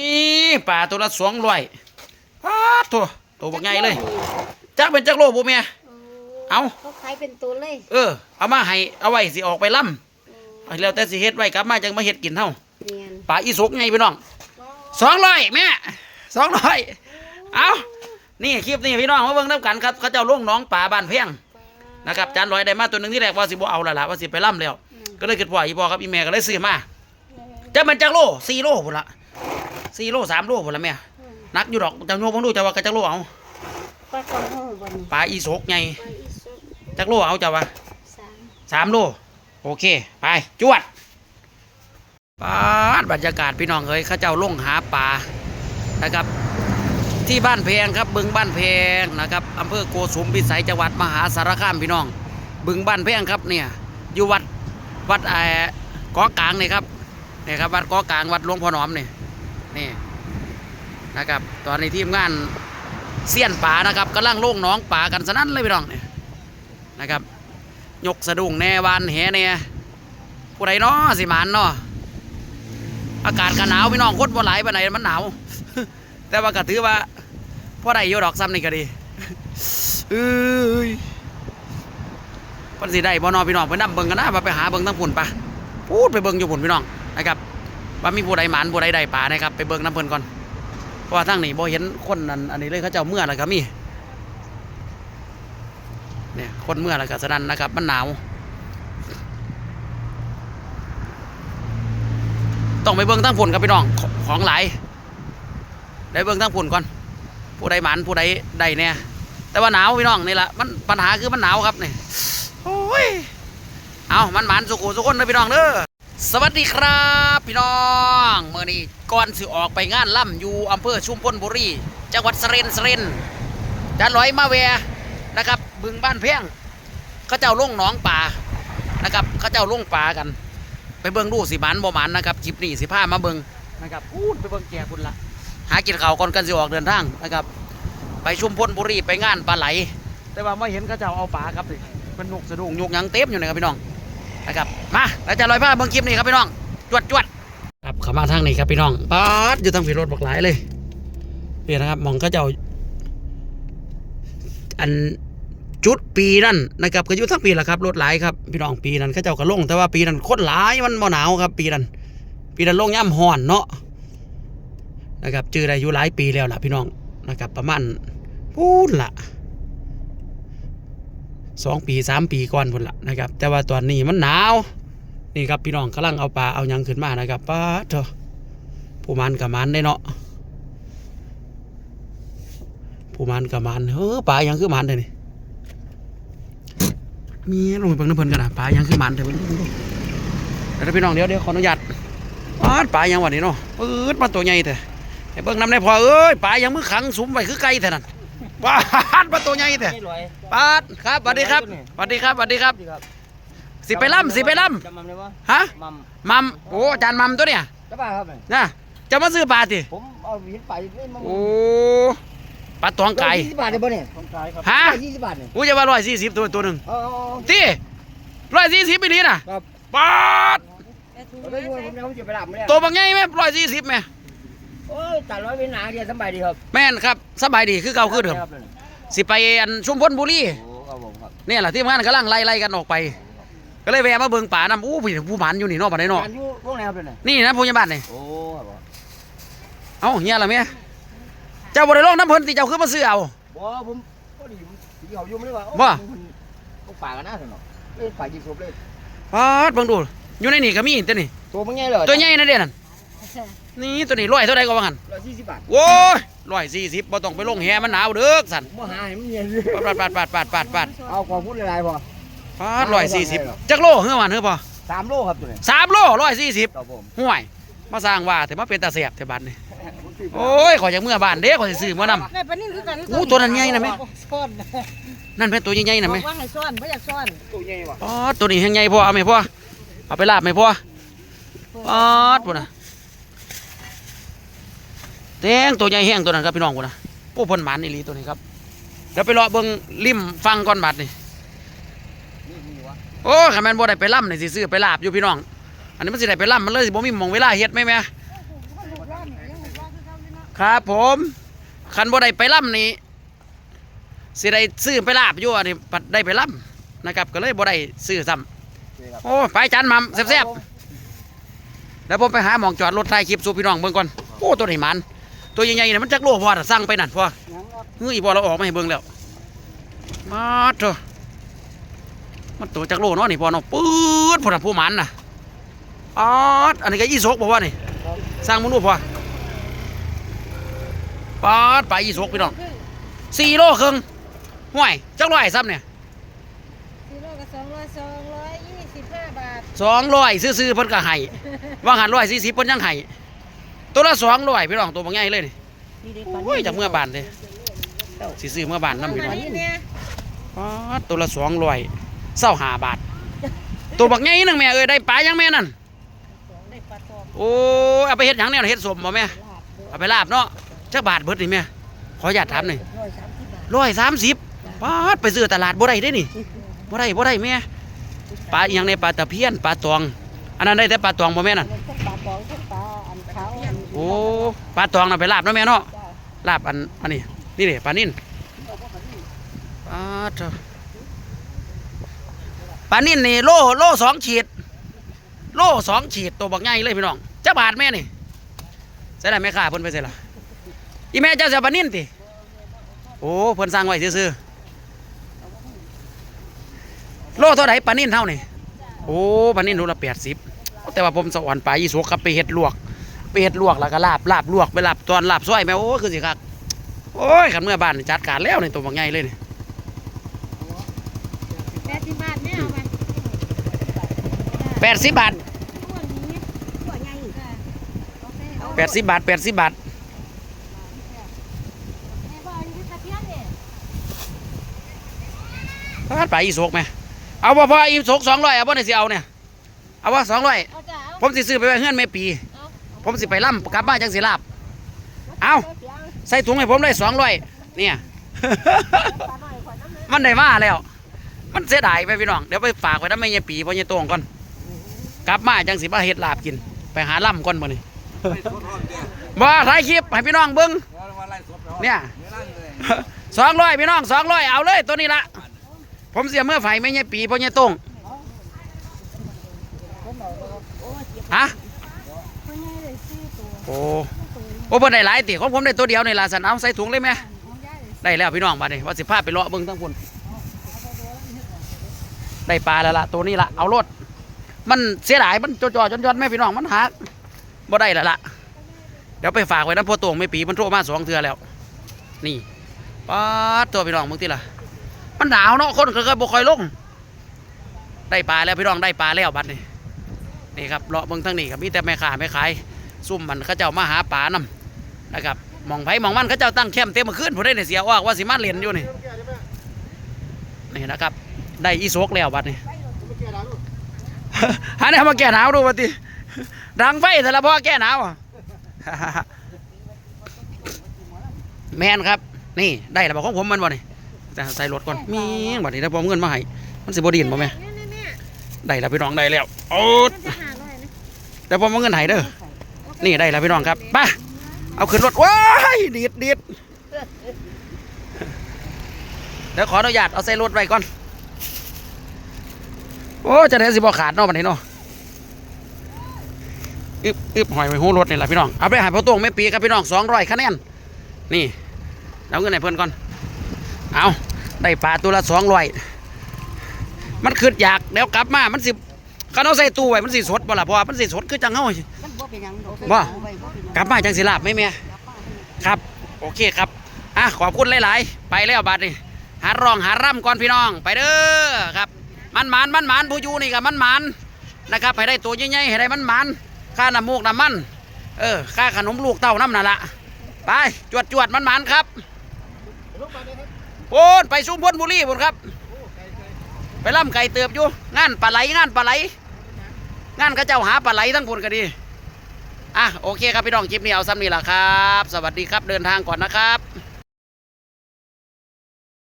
นี่ปลาตัวละสองร้อยปลาตัวตัวบักใหญ่เลยจักเป็นจักโลบ่แม่เอาเขาขายเป็นตัวเลย เออ เอามาให้เอาไว้สิออกไปล่ำเอาแล้วแต่สิเฮ็ดไว้กลับมาจังมาเฮ็ดกินเฮาเนียนปลาอีสกไงพี่น้องสองร้อยแม่สองร้อยเอานี่คลิปนี้พี่น้องมาเบิ่งน้ำกันครับเขาเจ้าลงหน้องป่าบ้านเพียงนะครับจานร้อยได้มาตัวหนึ่งที่แรกว่าสิบ่เอาและล่ะว่าสิไปล่ำแล้ว ก็เลยคิดว่าอีพ่อครับอีแม่ก็เลยซื้อมาจะมันจักโลสี่โลพุ่นละ สี่โลสามโลพุ่นละแม่นักอยู่ดอกจังโยมบ่รู้จะว่ากระจักโลเอาปลาคอนหูบนปลาอีสกไงปลาอีสุกจักโลเอาจะว่าสามสามโลโอเค ไปจวดปาดบรรยากาศพี่น้องเอ้ยเขาเจ้าลงหาปลานะครับ ที่บ้านแพงครับ บึงบ้านแพงนะครับอำเภอโกสุมพิสัยจังหวัดมหาสารคามพี่น้อง บึงบ้านแพงครับเนี่ยอยู่วัดวัดไอ้เกาะกลางนี่ครับนี่ครับวัดเกาะกลางวัดหลวงพ่อหนอมนี่ นี่นะครับ ตอนนี้ทีมงานเสี้ยนป่านะครับกำลังลงน้องป่ากันสนั่นเลยพี่น้องนี่นะครับ ยกสะดุ้งแน่วานแหแน่ผู้ใดเนาะสิมานเนาะอากาศก็หนาวพี่น้องคนบ่หลายปานมันหนาว แต่ว่าก็ถือว่าพอได้อยู่ดอกซ้ำนี่ก็ดีเอ้ยเพิ่นสิได้บ่นาะพี่น้องไปนํเบิ่งกันนะว่าไปหาเบิ่งทั้งพุ่นปะพูดไปเบิ่งอยู่พุ่นพี่น้องนะครับ ว่ามีผู้ใดหมานผู้ใดได้ปลานะครับไปเบิ่งน้ำเพิ่นก่อนเพราะว่าทางนี้บ่เห็นคนนั้นอันนี้เลยเขาเจ้าเมื่อแล้วก็มีเนี่ยคนเมื่อแล้วก็สนั่นนะครับมันหนาวต้องไปเบิ่งทั้งผลครับพี่น้องขของหลายได้เบิ่งทั้งผลก่อนผู้ใดหมันผู้ใดใดเนี่ยแต่ว่าหนาวพี่น้องนี่แหละมันปัญหาคือมันหนาวครับนี่โอ้ยเอามันหมันสุขุสุขคนเลยพี่น้องเด้อ สวัสดีครับ พี่น้องเมื่อนี้ก่อนสิออกไปงานล่ำอยู่อำเภอชุมพลบุรีจังหวัดสเรนสเรนจานลอยมาแวนะครับ บึงบ้านเพียงเขาเจ้าลงหนองป่านะครับเขาเจ้าลงป่ากัน ไปเบิ่งดูสิหมันบ่หมันนะครับคลิปนี้สิพามาเบิ่งนะครับพูดไปเบิ่งแก่คุณละหากินข้าวก่อนกันสิออกเดินทางนะครับ ไปชุมพลบุรีไปงานปลาไหล แต่ว่าไม่เห็นเขาเจ้าเอาป่าครับสิมันนกสะดุ้งยกยังเต็มอยู่นะครับพี่น้อง นะครับมาแล้วจะลอยผ้าเบิ่งคลิปนี้ครับพี่น้องจวดจวดครับเข้ามาทางนี้ครับพี่น้องป๊าดอยู่ทางฝีรถบักหลายเลยนี่นะครับหมองเขาเจ้าอันจุดปีนั่นนะครับก็อยู่ทั้งปีแหละครับรถหลายครับพี่น้องปีนั้นเขาเจ้าก็ลง แต่ว่าปีนั้นคนหลายมันบ่หนาวครับ ปีนั้นปีนั้นลงย่ำห่อนเนาะนะครับจือได้อยู่หลายปีแล้วล่ะพี่น้องนะครับประมาณพูนละ สองปีสามปีก่อนพุ่นละนะครับ แต่ว่าตอนนี้มันหนาวนี่ครับพี่น้องกำลังเอาปลาเอายังขึ้นมานะครับป้าเถอะผู้มันกับมันได้เนาะผู้มันกับมันเฮ้อปลายังคือมันเลยนี่มีลงไปเบิ่งน้ำเพิ่นกันนะปลายังคือมันเดี๋ยเดี๋ยวพี่น้องเดี๋ยวเดี๋ยวขออนุญาตปาปลายังวันนี้เนาะปืดมาตัวใหญ่แต่ให้เบิ่งน้ำในพอเอ้ยปลายังมือขังสุมไว้คือไก่แต่นั่น ปาดมาตัวใหญ่แต่ไม่รวยปาดครับสวัสดีครับสวัสดีครับสวัสดีครับ ดีครับสิไปล่ำสิไปล่จำมันได้ปะำฮะมัมมัมโอ้อาจารย์มัมตัวเนี่ยจะบ้าครับเนี่ยนะจะมาซื้อปลาสิผมเอาหินไปนี่มัมโอ้ปลาตองไก่ยี่สิบบาทได้ปะเนี่ยตองไก่ครับฮะยี่สิบบาทเนี่ยกูจะว่าร้อยสี่สิบตัวตัวหนึ่งเอาเอาเอา ที่ร้อยสี่สิบไปลีน่ะครับ ปาด เอาได้ด้วยผมจะผมจะไปรับไม่ได้ตัวบางไงไหมร้อยสี่สิบไหม โอ้ยตัดร้อยเป็นหนาเดียวสบายดีครับแม่นครับสบายดีคือเก่าคือเดิมครับเนี่ยสิไปอันชุมพลบุรีโอ้ครับผมครับเนี่ยแหละที่งานกำลังไล่ไล่กันออกไป ก็เลยแวะมาเบิ่งป่าน้ำอู้ผู้ผู้หมันอยู่นี่เนอกบ้านไหนเนอกการอยู่พวกไหนครับเนี่ยนี่นะผู้ใหญ่บ้านนี่โอ้ครับผมเอ้าเฮียล่ะแม่เจ้าบ่ได้ลงน้ำเพิ่นที่เจ้าคือมาซื้อเอา บ่ผมก็ดีผมที่เขาอยู่ไม่ได้ว่าว่าต้องป่ากันนะสิเนาะเล่นป่ายิงศพเลยปาดเบิ่งดูอยู่ในนี่ก็มีตัวนี้ตัวมันใหญ่เลยตัวใหญ่นะเด่นั่น นี่ตัวนี้ร้อยเท่าใดก็ว่างั้นร้อยสี่สิบบาทโอ้ยร้อยสี่สิบบ่ต้องไปลงแหมันหนาวเด้อสั่นผมมาหาให้มันเย็นปาดปาดปาดปาดปาดปาดเอาของพูดหลายๆพอปาดร้อยสี่สิบจักโลเฮือวันเฮือพอสามโลครับตัวเนี่ยสามโลร้อยสี่สิบครับผมห่วย มาสร้างว่าแต่มาเป็นตาเสียบแต่บ้านนี่โอ้ยขอยจากเมื่อบ้านเด้ขอยสิซื้อเมื่อนำในปลานิ่คือกันอู้ตัวนั้นใหญ่นะแม่ซ่อนนั่นเป็นตัวใหญ่ๆนะบแม่อกว่าให้ซ่อนไม่อยากซ่อนตัวใหญ่ว่ะปอดตัวนี้แห้งใหญ่พ่อเอาไหมพ่อเอาไปลาบไหมพ่อปอดพุ่นน่ะ แตงตัวใหญ่แห้งตัวนั้นครับพี่น้องพุ่นน่ะโอ้เพ่นหมันอีหลีตัวนี้ครับเดี๋ยวไปรอเบิ่งริมฟังก่อนบัดนี่นี่มีวะโอ้ขันแม่นบ่ได้ไปล่ำนี่สิซื้อไปลาบอยู่พี่น้อง อันนี้มันสิได้ไปล่ำมันเลยสิบ่มีหมองเวลาเฮ็ดไหมแม่ครับผมคันบ่ได้ไปล่ำนี่สิได้ซื้อไปลาบอยู่อันนี้ปัดได้ไปล่ำนะครับ ก็เลยบ่ได้ซื้อซ้ำโอ้ไปจานมัมแซ่บๆแล้วผมไปหาหมองจอดรถถ่ายคลิปสู่พี่น้องเบิ่งก่อนโอ้ตัวนี้มัน ตัวใหญ่ๆนี่มันจักโลพอน่ะสั่งไปนั่นพอยังเอาเฮ้ยพอเราออกมาให้เบิ่งแล้วมาเถอะมันตัวจักโลเนาะนี่พอเนาะปื๊ดพอน่ะผู้หมันน่ะอ๋ออันนี้ก็ยี่สกบอกว่านี่สร้างมึงดูพอปาดไปยี่สกพี่น้องสี่โลครึ่งห่วยจักร้อยซ้ำเนี่ยกิโลก็สองร้อยสองร้อยยี่สิบห้าบาทสองร้อยซื้อๆเพิ่นก็ให้ว่าหันร้อยสี่สิบเพิ่นยังให้ ตัวละสองร้อยพี่น้องตัวบางใหญ่เลยนี่โอ้ยจากเมื่อบานเลยสิซื้อเมื่อบานน้ำพี่น้องนี่เนี่ยอ๋อตัวละสองร้อยเศร้าหาบาท ตัวบักไงหนึ่งแม่เอ้ยได้ปลายังแม่นั่นได้ปลาตองโอ้เอาไปเฮ็ดหยังเนี่ยเฮ็ดสมบ่แม่ลาบเด้อเอาไปลาบเนาะจักบาทเบิดนี่แม่ขออนุญาตถามหน่อยร้อยสามสิบบาทร้อยสามสิบปาดไปซื้อตลาดบ่ได้เด้นี่บ่ได้บ่ได้แม่ปลาอหยังในปลาตะเพียนปลาตอง อันนั้นได้แต่ปลาตองบ่แม่นั่นมันก็ปลาตองก็ปลาอันขาว อันโอ้ปลาตองน่ะไปลาบเนาะแม่เนาะจ้าลาบอันอันนี้นี่เด้ปลานิ่นปลาเถอะปลานิ่นนี่โลโลสองขีด โลสองขีดตัวบักใหญ่เลยพี่น้องจักบาทแม่นี่ใส่ได้แม่ค้าเพิ่นไปใส่ละอีแม่เจ้าจะปลานิ่นติโอ้เพิ่นสร้างไว้ซื่อๆโลเท่าไหร่ปลานิ่นเท่านี่โอ้ปลานิ่นโลละแปดสิบแต่ว่าผมสวรรค์ปลายี่สกกับไปเห็ดลวก ไปเห็ดลวกแล้วก็ลาบลาบลวกไปลาบตอนลาบซอยแม่โอ้คือสิครับโอ้ยขันเมื่อบ้านนี่จัดการแล้วนี่ตัวบักใหญ่เลยนี่แปดสิบบาทเนี่ยเอาไปแปดสิบบาทตัวนี้ตัวใหญ่ค่ะโอเคเอาแปดสิบบาทแปดสิบบาทแม่บอกอยู่ที่ตะเพียนเนี่ยปลาปลายี่สกไหมเอาบ่พออีสกสองร้อยเอาบ่ได้สิเอาเนี่ยเอาว่าสองร้อยเอาจ้าเอา ผมสิซื้อไปไว้เฮือนแม่ปีเอา ผมสิไปล่ำกลับบ้านจังสิลาบ เอาเสียงใส่ถุงให้ผมได้สองร้อยเนี่ยปลาหน่อยขอน้ำเลยมันได้มาแล้ว มันเสียดายไปพี่น้อง เดี๋ยวไปฝากไว้ทำแม่ยายปีพ่อยายโต้งก่อน กลับมาจังสิมาเฮ็ดลาบกิน ไปหาล่ำก่อนบ่นี่บ่ถ่ายคลิปให้พี่น้องเบิ่งเนี่ยสองร้อยพี่น้องสองร้อยเอาเลยตัวนี้ละผมเสียเมื่อไฟแม่ยายปีพ่อยายโต้งฮะ ตัวใหญ่เลยสี่ตัวโอ้โอ้เพิ่นได้หลายติของผมได้ตัวเดียวนี่ล่ะสันเอาใส่ถุงเลยไหมของใหญ่เลยได้แล้วพี่น้องบัดนี้ว่าสิพาไปเลาะเบิ่งทั้งพุ่นได้ปลาแล้วล่ะตัวนี้ล่ะเอารถมันเสียดายมันจอๆจนๆแม่พี่น้องมันหักบ่ได้แล้วล่ะ เดี๋ยวไปฝากไว้น้ำพ่อตวงไม่ปีมันโทรมาสองเทื่อแล้ว นี่ป้าดตัวพี่น้องมึงที่ล่ะ มันหนาวเนาะคนก็เคยบ่ค่อยลง ได้ปลาแล้วพี่น้องได้ปลาแล้วบัดนี้ นี่ครับเลาะเบิ่งทั้งนี้ครับมีแต่แม่ค้าแม่ขายซุ่มมันเขาเจ้ามาหาปลานำนะครับมองไผ่มองมันเขาเจ้าตั้งแคมเต็มมาขึ้นผมได้เนี่ยเสียออกว่าสิมาเรียนอยู่นี่นี่นะครับได้อีโซกแล้วบัดนี้หาเนี่ยมาแก้หนาวดูบัดนี้ดังไฟแต่ละพ่อแก้หนาวแมนครับ นี่ได้แล้วบอกของผมมันบ่นี่จะใส่รถก่อนมีบัดนี้ถ้าผมเอาเงินมาให้มันสิบดินบ่แม่ได้แล้วพี่น้องได้แล้วโอ้ แต่ผมเอาเงินให้เด้อนี่ได้แล้วพี่น้องครับไปเอาขึ้นรถว้ายดีดดีดเดี๋ยวขออนุญาตเอาใส่รถไว้ก่อน โอ้จะได้สิบ่ขาดเนาะบัดนี้เนาะอึบอึบหอยไว้หูรถนี่แหละพี่น้อง เอาไปใหายพ่อตวงแม่ปีครับพี่น้องสองร้อยคะแนน นี่เอาเงินให้เพื่อนก่อน เอาได้ปลาตัวละสองร้อยมันขึ้นอยากเดี๋ยวกลับมา มันสิ คันเอาใส่ตู้ไว้มันสิสดบ่ล่ะเพราะว่ามันสิสดคือจังเฮา มันบ่เป็นหยังดอกบ่ เอาไว้บ่เป็นหยังกลับมาจังสิลาบไหมแม่ครับ โอเคครับอะขอบคุณหลาย ๆ ไปแล้วบัดนี้หารองหาร่ำก่อนพี่น้องไปเด้อครับ มันหมานมันหมานผู้อยู่นี่กับมันหมานนะครับให้ได้ตัวใหญ่ๆให้ได้มันหมานค่าน้ำมูกน้ำมันเออค่าขนมลูกเต้าน้ำนั่นละไปจวดจวดมันหมานครับโอนไปชุมพลบุรีพุ่นครับ ไปล่ำไก่เติบอยู่งานปลาไหลงานปลาไหล งานก็เจ้าหาปลาไหลทั้งพุ่นก็ดีอะโอเคครับพี่น้องคลิปนี้เอาซ้ำนี่แหละครับ สวัสดีครับเดินทางก่อนนะครับ